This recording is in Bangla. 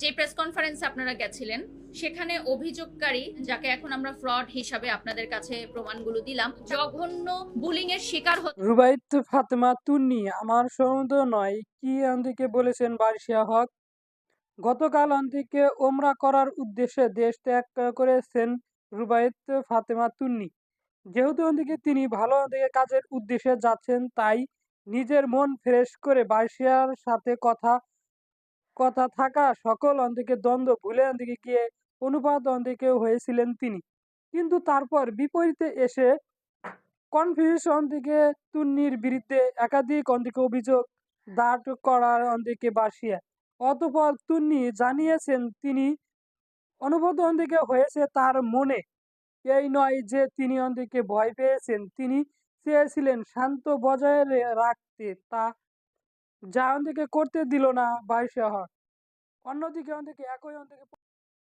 যে প্রেস কনফারেন্সে আপনারা গেছিলেন, সেখানে অভিযোগকারী, যাকে এখন আমরা ফ্রড হিসাবে আপনাদের কাছে প্রমাণগুলো দিলাম, জঘন্য বুলিং এর শিকার রুবাইত ফাতেমা তুন্নি, আমার সন্দেহ নয়, কি অন্তিকে বলেছেন বারিশিয়া হক? গতকাল অন্তিকে ওমরা করার উদ্দেশ্যে দেশ ত্যাগ করেছেন রুবাইত ফাতেমা তুন্নি। যেহেতু অন্তিকে তিনি ভালো দিকে কাজের উদ্দেশ্যে যাচ্ছেন, তাই নিজের মন ফ্রেশ করে বারিশিয়ার সাথে কথা কথা থাকা সকল অন্তিকে দ্বন্দ্ব ভুলে অন্তিকে গিয়ে অনুপাত অন্তিকে হয়েছিলেন তিনি। কিন্তু তারপর বিপরীতে এসে কনফিউশন থেকে তুন্নির বিরুদ্ধে একাধিক অন্তিকে অভিযোগ দাঁড় করার অন্তিকে বাসিয়া, অতপর তুন্নি জানিয়েছেন তিনি অনুভূত অন্তিকে হয়েছে তার মনে। এই নয় যে তিনি অন্তিকে ভয় পেয়েছেন, তিনি চেয়েছিলেন শান্ত বজায় রাখতে তা যা থেকে করতে দিল না বাইশে হক অন্যদিকে অন্তিকে একই অন্তিকে